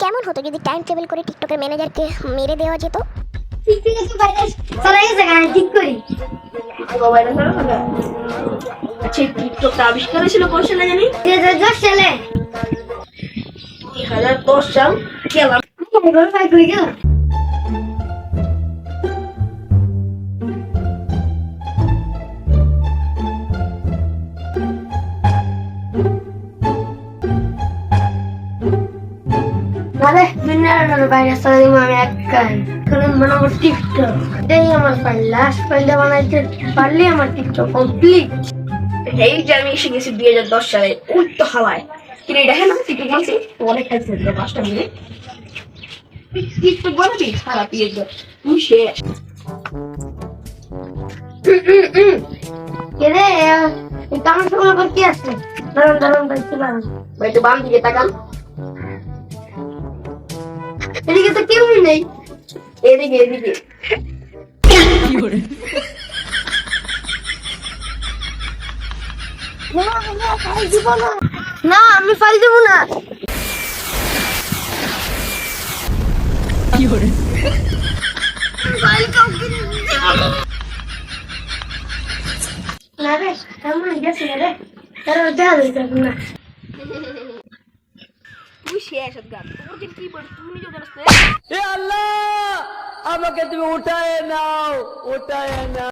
কেমন হতো যদি টাইম ট্রাভেল করে টিকটকের ম্যানেজারকে মেরে দেওয়া যেত? ঠিক ঠিক আছে করি। আচ্ছা টিকটকটা আবিষ্কার হয়েছিল কোন সালে জানি? দুই হাজার দশ সালে। দুই হাজার দশ সাল গেলাম এবার গেল আরে দুনিয়ার ভাইরাস চলে দিব আমি একাই কারণ মনে আমার টিকটক এটাই আমার ফাইল লাস্ট ফাইলটা বানাইতে পারলে আমার টিকটক কমপ্লিট এই যে আমি এসে গেছি দুই হাজার দশ সালে ওই তো হালায় কিনে দেখেন না? টিকটক বলছি অনেক খাইছে পাঁচটা মিনিট। টিকটক বলবি খারাপ ইয়ে তুই শেষ কে রে এই কামের সময় আবার কি আছে? দাঁড়ান দাঁড়ান দেখতে পারেন ভাই তো বাম দিকে তাকান। এদিকে তো কেউই নেই। এদিকে এদিকে। না, আমি ফাইল দেবো না। না। রে এমন গেছে রে। তারা দেখা যাবে না। শেষ গান তোর যে কি বল তুমি নিজেও জানিস হে আল্লাহ, আমাকে তুমি উঠায় নাও উঠায় নাও।